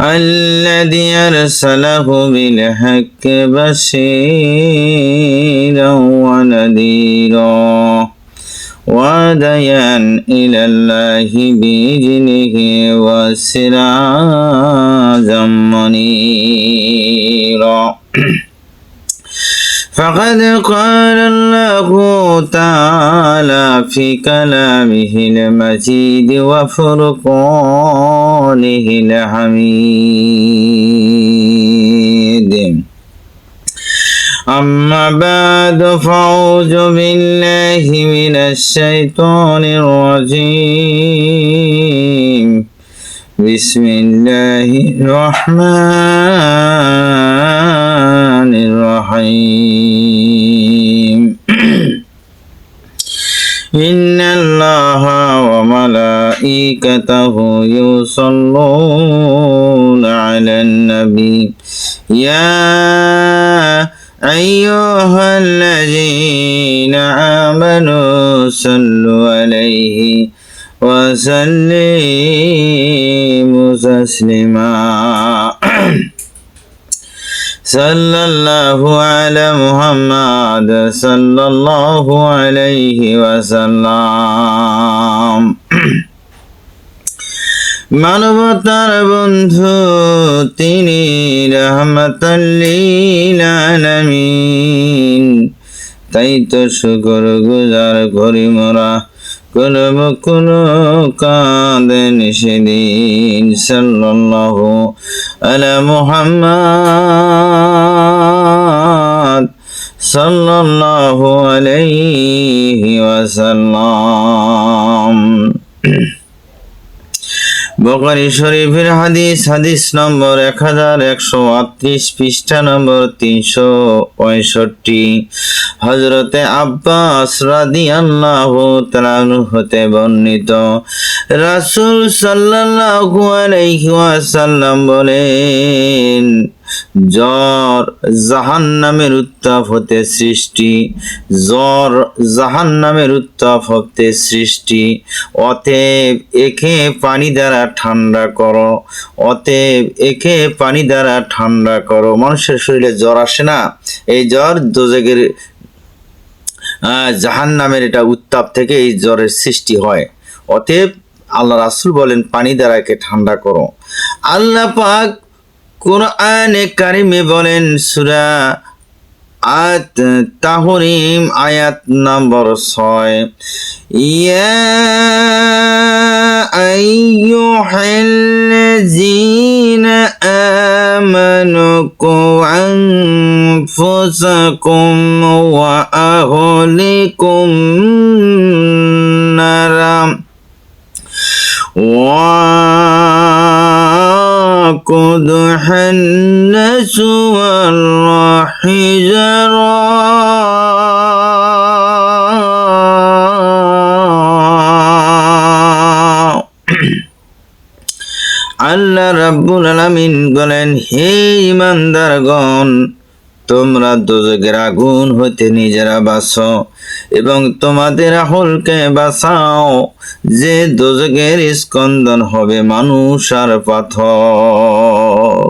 الذي أرسله بالحق بشيرا ونذيرا وديا إلى الله بإذنه وسراجا منيرا. فقد قال الله تعالى في كلامه المجيد وفرقانه الحميد أما بعد فأعوذ بالله من الشيطان الرجيم. بسم الله الرحمن الرحيم إن الله وملائكته يصلون على النبي. يا أيها الذين آمنوا صلوا عليه وسلموا تسليما. صلى الله على محمد صلى الله عليه وسلم. মানবতার বন্ধু, তিনি আলামিন। তাই তো শুকর গুজার করি মোরা কোন কোন কাঁদেন সেদিন সাল্লাল্লাহু আলা মুহাম্মদ সাল্লাল্লাহু আলাইহি বকারি শরীফের হাদিস হাদিস নম্বর এক হাজার একশো আটত্রিশ পৃষ্ঠা নম্বর তিনশো পঁয়ষট্টি। হজরতে আব্বাস রাদি আল্লাহ হতে বর্ণিত। রাসুল সাল্লাহ ওয়াসাল্লাম বলেন জ্বর জাহান নামের উত্তাপ হতে সৃষ্টি, জ্বর জাহান নামের উত্তাপ হতে সৃষ্টি। অতএব একে পানি দ্বারা ঠান্ডা করো, অতএব একে পানি দ্বারা ঠান্ডা করো। মানুষের শরীরে জ্বর আসে না, এই জ্বর দোজেগের জাহান নামের এটা উত্তাপ থেকে এই জ্বরের সৃষ্টি হয়। অতএব আল্লাহ রাসুল বলেন, পানি দ্বারা একে ঠান্ডা করো। আল্লাহ পাক কোরআনে কারিমে বলেন সুরা আত তাহরিম, আয়াত নম্বর ছয়। ইয়া আইয়ুহাল্লাযীনা আমানু কু আনফুসাকুম ওয়া আহলিকুম নারা। وقدح الناس والحجرة আল্লাহ রাব্বুল আলামিন বলেন হে ইমানদারগণ তোমরা দোজকের আগুন হইতে নিজেরা বাঁচো এবং তোমাদের আহলকে বাঁচাও। যে দোজকের স্কন্দন হবে মানুষ আর পাথর।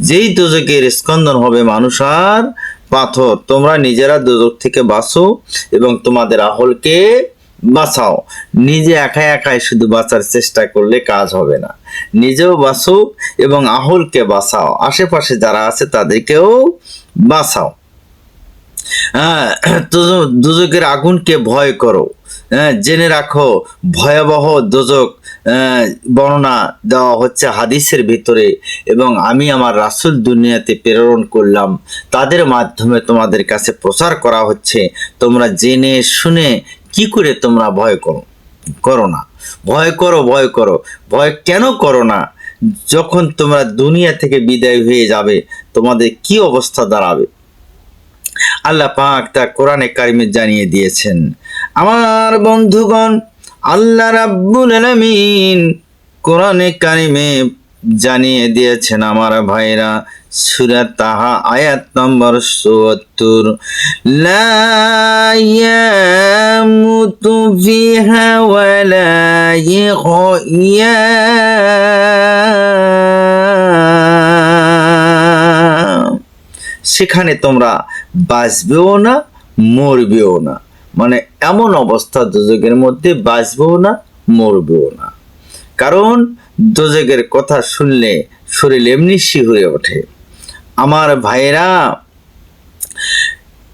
যেই দোজকের স্কন্দন হবে মানুষ আর পাথর, তোমরা নিজেরা দোজক থেকে বাঁচো এবং তোমাদের আহলকে বাঁচাও। নিজে একাই একাই শুধু বাঁচার চেষ্টা করলে কাজ হবে না। নিজেও বাঁচো এবং আহলকে বাঁচাও। আশেপাশে যারা আছে তাদেরকেও বাঁচাও। হ্যাঁ দুজকের আগুনকে ভয় করো। হ্যাঁ জেনে রাখো, ভয়াবহ দোজক বর্ণনা দেওয়া হচ্ছে হাদিসের ভিতরে এবং আমি আমার রাসূল দুনিয়াতে প্রেরণ করলাম। তাদের মাধ্যমে তোমাদের কাছে প্রচার করা হচ্ছে। তোমরা জেনে, শুনে কি করে তোমরা ভয় করো করো না? ভয় করো ভয় করো। ভয় কেন করো না? যখন তোমরা দুনিয়া থেকে বিদায় হয়ে যাবে, তোমাদের কি অবস্থা দাঁড়াবে? আল্লাহ পাক তা কোরআনে কারিমে জানিয়ে দিয়েছেন, আমার বন্ধুগণ, আল্লাহ রাব্বুল আলামিন কোরআনে কারিমে জানিয়ে দিয়েছেন আমার ভাইরা। সূরা তাহা, আয়াত নম্বর ৭৪ লা ইয়ামুতু ফিহা সেখানে তোমরা বাঁচবেও না, মরবেও না। মানে এমন অবস্থা দুজকের মধ্যে বাঁচবেও না, মরবেও না। কারণ দোজকের কথা শুনলে শরীর এমনি শি হয়ে ওঠে। আমার ভাইরা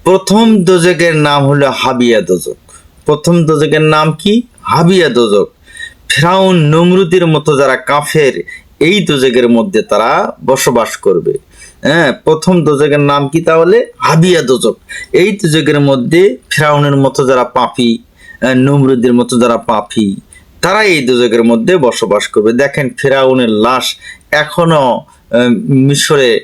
প্রথম দোজকের নাম হলো হাবিয়া দোজক প্রথম দোজকের নাম কি? হাবিয়া দোজক ফেরাউন নমরুদের মতো যারা কাফের, এই দোজকের মধ্যে তারা বসবাস করবে। হ্যাঁ প্রথম দোজকের নাম কি তাহলে? হাবিয়া দোজক এই দোজকের মধ্যে ফেরাউনের মতো যারা পাপি নমরুদের মতো যারা পাপি তারা এই দোজকের মধ্যে বসবাস করবে। দেখেন ফেরাউনের লাশ এখনও আহ, মিশরে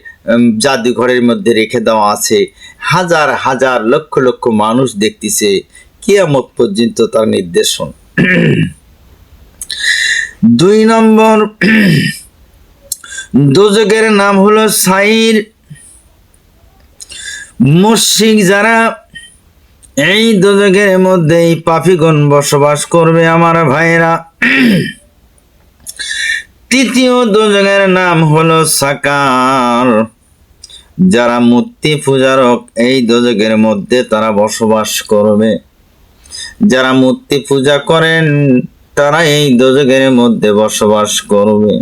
জাদুঘরের মধ্যে রেখে দেওয়া আছে। হাজার হাজার লক্ষ লক্ষ মানুষ দেখতেছে কিয়ামত পর্যন্ত তার নির্দেশন। দুই নম্বর দোজকের নাম হলো সাইর মুশরিক যারা এই দোজকের মধ্যেই পাপিগণ বসবাস করবে আমার ভাইরা তৃতীয় দোজকের নাম হলো সাকার। যারা মূর্তি পূজারক, এই দোজকের মধ্যে তারা বসবাস করবে। যারা মূর্তি পূজা করেন, তারা এই দোজকের মধ্যে বসবাস করবে।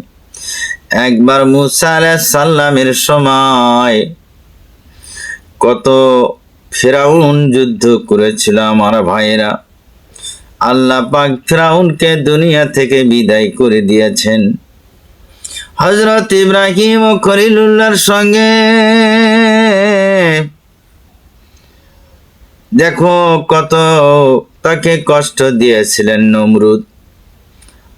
একবার মুসা আলাইহিস সাল্লামের সময় কত ফেরাউন যুদ্ধ করেছিল আমার ভাইয়েরা। আল্লাহ পাক ফেরাউনকে দুনিয়া থেকে বিদায় করে দিয়েছেন। হজরত ইব্রাহিম ও খলিলুল্লাহর সঙ্গে। দেখো কত তাকে কষ্ট দিয়েছিলেন নমরুদ।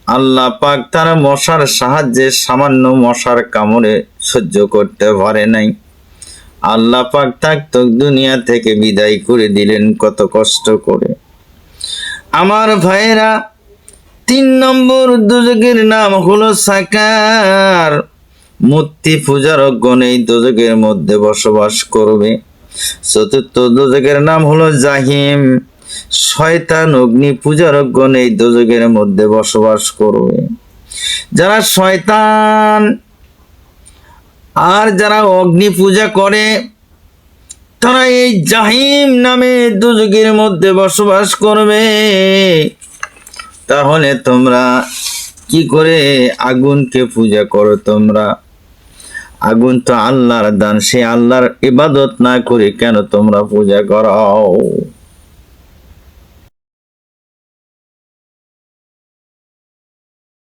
আল্লাহ পাক তার মশার সাহায্যে সামান্য মশার কামড়ে সহ্য করতে পারে নাই। আল্লাহ পাক তাক তো দুনিয়া থেকে বিদায় করে দিলেন কত কষ্ট করে। আমার ভাইয়েরা, তিন নম্বর দুজকের নাম হলো সাকার। মূর্তি পূজার গণ এই দুজকের মধ্যে বসবাস করবে। চতুর্থ দুজকের নাম হলো জাহিম। শয়তান অগ্নি পূজার গণ এই দুজকের মধ্যে বসবাস করবে। যারা শয়তান আর যারা অগ্নি পূজা করে, তারা এই জাহিম নামে দুজকের মধ্যে বসবাস করবে। তাহলে তোমরা কি করে আগুনকে পূজা করো তোমরা? আগুন তো আল্লাহর দান, সে আল্লাহর ইবাদত না করে কেন তোমরা পূজা করো